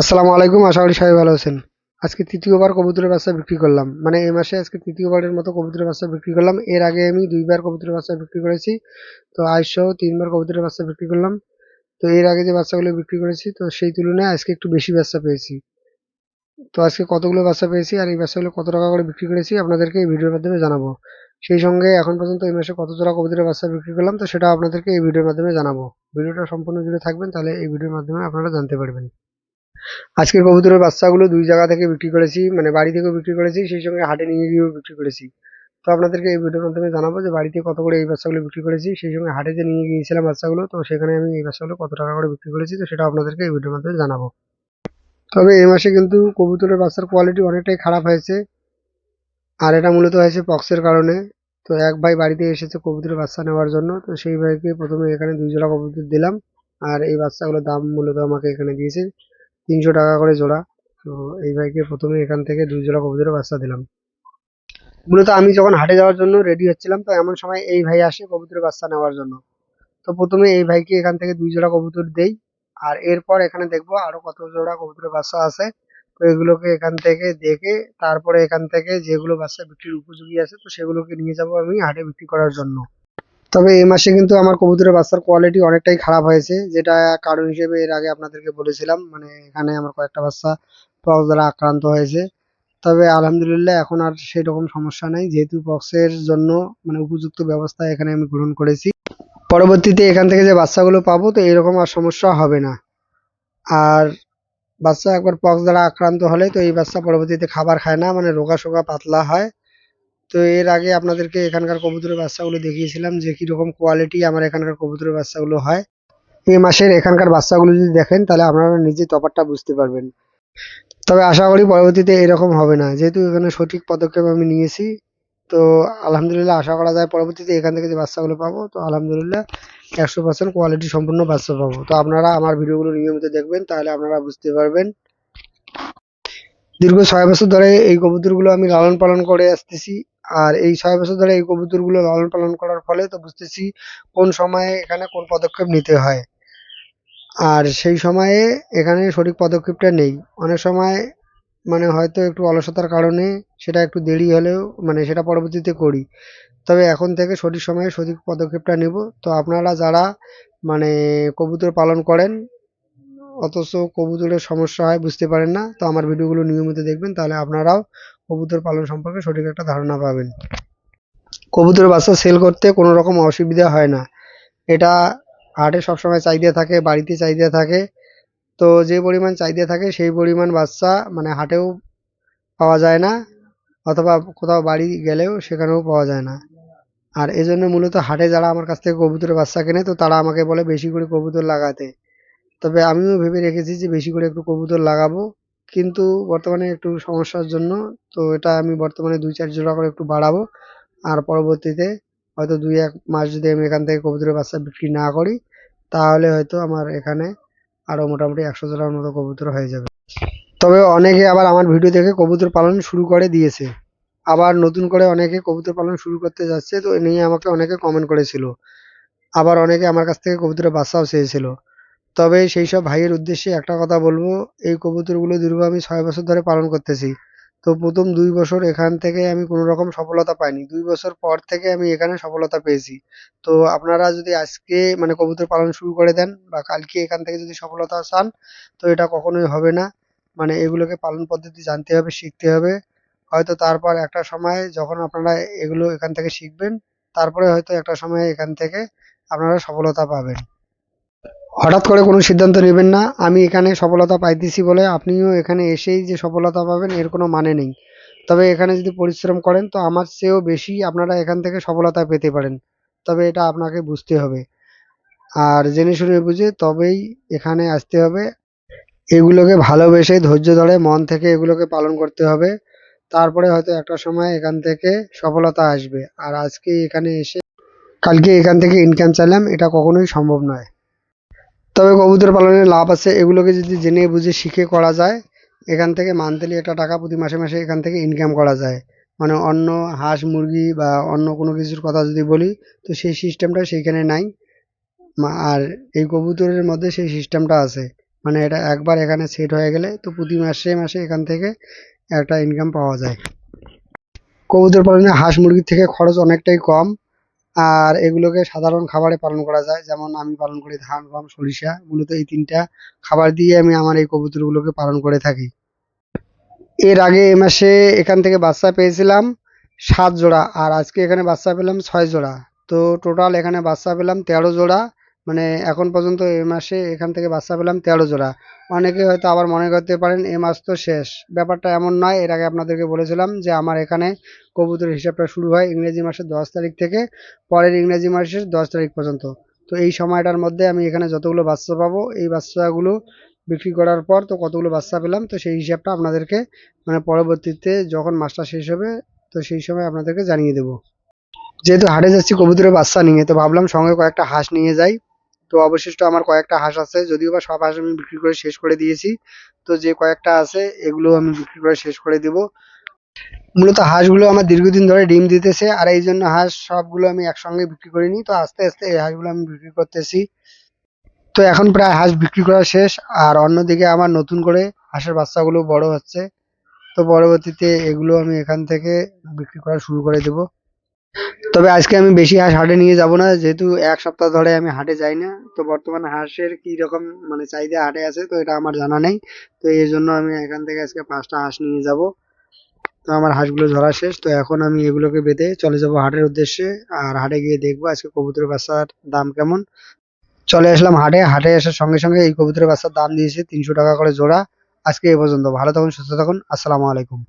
আসসালামু আলাইকুম, আশা করি সবাই ভালো আছেন। আজকে তৃতীয়বার কবুতরের বাচ্চা বিক্রি করলাম। মানে এই মাসে আজকে তৃতীয়বারের মতো কবুতরের বাচ্চা বিক্রি করলাম। এর আগে আমি দুইবার কবুতরের বাচ্চা বিক্রি করেছি। তো আজ সহ তিনবার কবুতরের বাচ্চা বিক্রি করলাম। তো এর আগে যে বাচ্চাগুলো বিক্রি করেছি, তো সেই তুলনায় আজকে একটু বেশি বাচ্চা পেয়েছি। তো আজকে কতগুলো বাচ্চা পেয়েছি আর এই বাচ্চাগুলো কত টাকা করে বিক্রি করেছি আপনাদেরকে এই ভিডিওর মাধ্যমে জানাব। সেই সঙ্গে এখন পর্যন্ত এই মাসে কত জোড়া কবুতরের বাচ্চা বিক্রি করলাম, তো সেটা আপনাদেরকে এই ভিডিওর মাধ্যমে জানাব। ভিডিওটা সম্পূর্ণ জুড়ে থাকবেন, তাহলে এই ভিডিওর মাধ্যমে আপনারা জানতে পারবেন। আজকের কবুতরের বাচ্চাগুলো দুই জায়গা থেকে বিক্রি করেছি মানে বাড়ি থেকেও বিক্রি করেছি, সেই সঙ্গে হাটে নিয়ে গিয়েও বিক্রি করেছি। তো আপনাদেরকে এই ভিডিওর মাধ্যমে জানাব যে বাড়িতে কত করে এই বাচ্চাগুলো বিক্রি করেছি, সেই সঙ্গে হাটে যে নিয়ে গিয়েছিলাম বাচ্চাগুলো, তো সেখানে আমি এই বাচ্চাগুলো কত টাকা করে বিক্রি করেছি, তো সেটা আপনাদেরকে এই ভিডিওর মাধ্যমে জানাব। তবে এই মাসে কিন্তু কবুতরের বাচ্চার কোয়ালিটি অনেকটাই খারাপ হয়েছে, আর এটা মূলত হয়েছে পক্সের কারণে। তো এক ভাই বাড়িতে এসেছে কবুতরের বাচ্চা নেওয়ার জন্য, তো সেই ভাইকে প্রথমে এখানে দুই জোড়া কবুতর দিলাম, আর এই বাচ্চাগুলোর দাম মূলত আমাকে এখানে দিয়েছে। তিনশো টাকা করে জোড়া। তো এই ভাইকে প্রথমে এখান থেকে দুই জোড়া কবুতরের বাচ্চা দিলাম। মূলত আমি যখন হাটে যাওয়ার জন্য রেডি হচ্ছিলাম, তো এমন সময় এই ভাই আসে কবুতরের বাচ্চা নেওয়ার জন্য। তো প্রথমে এই ভাইকে এখান থেকে দুই জোড়া কবুতর দেই, আর এরপর এখানে দেখব আরও কত জোড়া কবুতরের বাচ্চা আছে। তো এগুলোকে এখান থেকে দেখে তারপরে এখান থেকে যেগুলো বাচ্চা বিক্রির উপযোগী আছে, তো সেগুলোকে নিয়ে যাব আমি হাটে বিক্রি করার জন্য। তবে এই মাসে কিন্তু আমার কবুতরের বাচ্চার কোয়ালিটি অনেকটাই খারাপ হয়েছে, যেটা কারণ হিসেবে এর আগে আপনাদেরকে বলেছিলাম মানে এখানে আমার কয়েকটা বাচ্চা পক্স দ্বারা আক্রান্ত হয়েছে। তবে আলহামদুলিল্লাহ এখন আর সেই রকম সমস্যা নেই, যেহেতু পক্সের জন্য মানে উপযুক্ত ব্যবস্থা এখানে আমি গ্রহণ করেছি। পরবর্তীতে এখান থেকে যে বাচ্চাগুলো পাবো, তো এরকম আর সমস্যা হবে না। আর বাচ্চা একবার পক্স দ্বারা আক্রান্ত হলে তো এই বাচ্চা পরবর্তীতে খাবার খায় না মানে রোগা সোগা পাতলা হয়। তো এর আগে আপনাদেরকে এখানকার কবুতরের বাচ্চাগুলো দেখিয়েছিলাম যে কীরকম কোয়ালিটি আমার এখানকার কবুতরের বাচ্চাগুলো হয়। এই মাসের এখানকার বাচ্চাগুলো যদি দেখেন, তাহলে আপনারা নিজে তফাৎটা বুঝতে পারবেন। তবে আশা করি পরবর্তীতে এরকম হবে না। যেহেতু এখানে সঠিক পদক্ষেপ আমি নিয়েছি, তো আলহামদুলিল্লাহ আশা করা যায় পরবর্তীতে এখান থেকে যে বাচ্চাগুলো পাবো, তো আলহামদুলিল্লাহ একশো পার্সেন্ট কোয়ালিটি সম্পূর্ণ বাচ্চা পাবো। তো আপনারা আমার ভিডিওগুলো নিয়মিত দেখবেন, তাহলে আপনারা বুঝতে পারবেন। দীর্ঘ ছয় বছর ধরে এই কবুতরগুলো আমি লালন পালন করে আসতেছি। আর এই ছয় বছর ধরে এই কবুতরগুলো লালন পালন করার ফলে তো বুঝতেছি কোন সময়ে এখানে কোন পদক্ষেপ নিতে হয়। আর সেই সময়ে এখানে সঠিক পদক্ষেপটা নেই। অনেক সময় মানে হয়তো একটু অলসতার কারণে সেটা একটু দেরি হলেও মানে সেটা পরবর্তীতে করি। তবে এখন থেকে সঠিক সময়ে সঠিক পদক্ষেপটা নেব। তো আপনারা যারা মানে কবুতর পালন করেন অথচ কবুতরের সমস্যা হয়, বুঝতে পারেন না। তো আমার ভিডিওগুলো নিয়মিত দেখবেন, তাহলে আপনারাও কবুতর পালন সম্পর্কে সঠিক একটা ধারণা পাবেন। কবুতরের বাচ্চা সেল করতে কোনো রকম অসুবিধা হয় না। এটা হাটে সবসময় চাহিদা থাকে, বাড়িতে চাহিদা থাকে। তো যে পরিমাণ চাহিদা থাকে, সেই পরিমাণ বাচ্চা মানে হাটেও পাওয়া যায় না, অথবা কোথাও বাড়ি গেলেও সেখানেও পাওয়া যায় না। আর এজন্য মূলত হাটে যারা আমার কাছ থেকে কবুতরের বাচ্চা কেনে, তো তারা আমাকে বলে বেশি করে কবুতর লাগাতে। তবে আমিও ভেবে রেখেছি যে বেশি করে একটু কবুতর লাগাবো। কিন্তু বর্তমানে একটু সমস্যার জন্য তো এটা আমি বর্তমানে দুই চার জোড়া করে একটু বাড়াবো। আর পরবর্তীতে হয়তো দুই এক মাস যদি আমি এখান থেকে কবুতরের বাচ্চা বিক্রি না করি, তাহলে হয়তো আমার এখানে আরও মোটামুটি একশো জোড়ার মতো কবুতর হয়ে যাবে। তবে অনেকে আবার আমার ভিডিও দেখে কবুতর পালন শুরু করে দিয়েছে। আবার নতুন করে অনেকে কবুতর পালন শুরু করতে যাচ্ছে, তো এ নিয়ে আমাকে অনেকে কমেন্ট করেছিল। আবার অনেকে আমার কাছ থেকে কবুতরের বাচ্চাও চেয়েছিল। তবে সেই সব ভাইয়ের উদ্দেশ্যে একটা কথা বলব, এই কবুতরগুলো দীর্ঘ আমি ছয় বছর ধরে পালন করতেছি। তো প্রথম দুই বছর এখান থেকে আমি কোনো রকম সফলতা পাইনি। দুই বছর পর থেকে আমি এখানে সফলতা পেয়েছি। তো আপনারা যদি আজকে মানে কবুতর পালন শুরু করে দেন বা কালকে এখান থেকে যদি সফলতা চান, তো এটা কখনোই হবে না। মানে এগুলোকে পালন পদ্ধতি জানতে হবে, শিখতে হবে। হয়তো তারপর একটা সময় যখন আপনারা এগুলো এখান থেকে শিখবেন, তারপরে হয়তো একটা সময় এখান থেকে আপনারা সফলতা পাবেন। হঠাৎ করে কোনো সিদ্ধান্ত নেবেন না, আমি এখানে সফলতা পাইতেছি বলে আপনিও এখানে এসেই যে সফলতা পাবেন এর কোনো মানে নেই। তবে এখানে যদি পরিশ্রম করেন, তো আমার চেয়েও বেশি আপনারা এখান থেকে সফলতা পেতে পারেন। তবে এটা আপনাকে বুঝতে হবে। আর জেনে শুনে বুঝে তবেই এখানে আসতে হবে। এগুলোকে ভালোবেসে ধৈর্য ধরে মন থেকে এগুলোকে পালন করতে হবে। তারপরে হয়তো একটা সময় এখান থেকে সফলতা আসবে। আর আজকে এখানে এসে, কালকে এখান থেকে ইনকাম চাইলাম, এটা কখনোই সম্ভব নয়। তবে কবুতর পালনে লাভ আছে। এগুলোকে যদি জেনে বুঝে শিখে করা যায়, এখান থেকে মান্থলি একটা টাকা প্রতি মাসে মাসে এখান থেকে ইনকাম করা যায়। মানে অন্য হাঁস, মুরগি বা অন্য কোনো কিছুর কথা যদি বলি, তো সেই সিস্টেমটা সেইখানে নাই। আর এই কবুতরের মধ্যে সেই সিস্টেমটা আছে। মানে এটা একবার এখানে সেট হয়ে গেলে তো প্রতি মাসে মাসে এখান থেকে একটা ইনকাম পাওয়া যায়। কবুতর পালনে হাঁস, মুরগির থেকে খরচ অনেকটাই কম। আর এগুলোকে সাধারণ খাবারে পালন করা যায়। যেমন আমি পালন করি ধান, গম, সরিষা। মূলত এই তিনটা খাবার দিয়ে আমি আমার এই কবুতরগুলোকে পালন করে থাকি। এর আগে এ মাসে এখান থেকে বাচ্চা পেয়েছিলাম সাত জোড়া আর আজকে এখানে বাচ্চা পেলাম ছয় জোড়া। তো টোটাল এখানে বাচ্চা পেলাম তেরো জোড়া। মানে এখন পর্যন্ত এ মাসে এখান থেকে বাচ্চা পেলাম তেরো জোড়া। অনেকে হয়তো আবার মনে করতে পারেন এ মাস তো শেষ। ব্যাপারটা এমন নয়, এর আগে আপনাদেরকে বলেছিলাম যে আমার এখানে কবুতরের হিসাবটা শুরু হয় ইংরেজি মাসের দশ তারিখ থেকে, পরের ইংরেজি মাসের দশ তারিখ পর্যন্ত। তো এই সময়টার মধ্যে আমি এখানে যতগুলো বাচ্চা পাবো, এই বাচ্চাগুলো বিক্রি করার পর তো কতগুলো বাচ্চা পেলাম, তো সেই হিসাবটা আপনাদেরকে মানে পরবর্তীতে যখন মাসটা শেষ হবে, তো সেই সময় আপনাদেরকে জানিয়ে দেবো। যেহেতু হাটে যাচ্ছি কবুতরের বাচ্চা নিয়ে, তো ভাবলাম সঙ্গে কয়েকটা হাঁস নিয়ে যাই। তো অবশিষ্ট আমার কয়েকটা হাঁস আছে, যদিও বা সব হাঁস আমি বিক্রি করে শেষ করে দিয়েছি। তো যে কয়েকটা আছে, এগুলো আমি বিক্রি করে শেষ করে দেব। মূলত হাঁসগুলো আমার দীর্ঘদিন ধরে ডিম দিতেছে, আর এই জন্য হাঁস সবগুলো আমি একসঙ্গে বিক্রি করিনি। তো আস্তে আস্তে এই হাঁসগুলো আমি বিক্রি করতেছি। তো এখন প্রায় হাঁস বিক্রি করা শেষ, আর অন্যদিকে আমার নতুন করে হাঁসের বাচ্চাগুলো বড় হচ্ছে। তো পরবর্তীতে এগুলো আমি এখান থেকে বিক্রি করা শুরু করে দেব। তবে আজকে আমি বেশি হাঁস হাটে নিয়ে যাব না, যেহেতু এক সপ্তাহ ধরে আমি হাটে যাই না। তো বর্তমানে হাঁসের কি রকম মানে চাহিদা হাটে আছে, তো এটা আমার জানা নেই। তো এই জন্য আমি এখান থেকে আজকে পাঁচটা হাঁস নিয়ে যাব। তো আমার হাঁসগুলো ধরা শেষ, তো এখন আমি এগুলোকে বেঁধে চলে যাব হাটের উদ্দেশ্যে, আর হাটে গিয়ে দেখব আজকে কবুতর বাচ্চার দাম কেমন। চলে আসলাম হাটে হাটে আসার সঙ্গে সঙ্গে এই কবুতরের বাচ্চার দাম দিয়েছে তিনশো টাকা করে জোড়া। আজকে এ পর্যন্ত, ভালো থাকুন, সুস্থ থাকুন, আসসালামু আলাইকুম।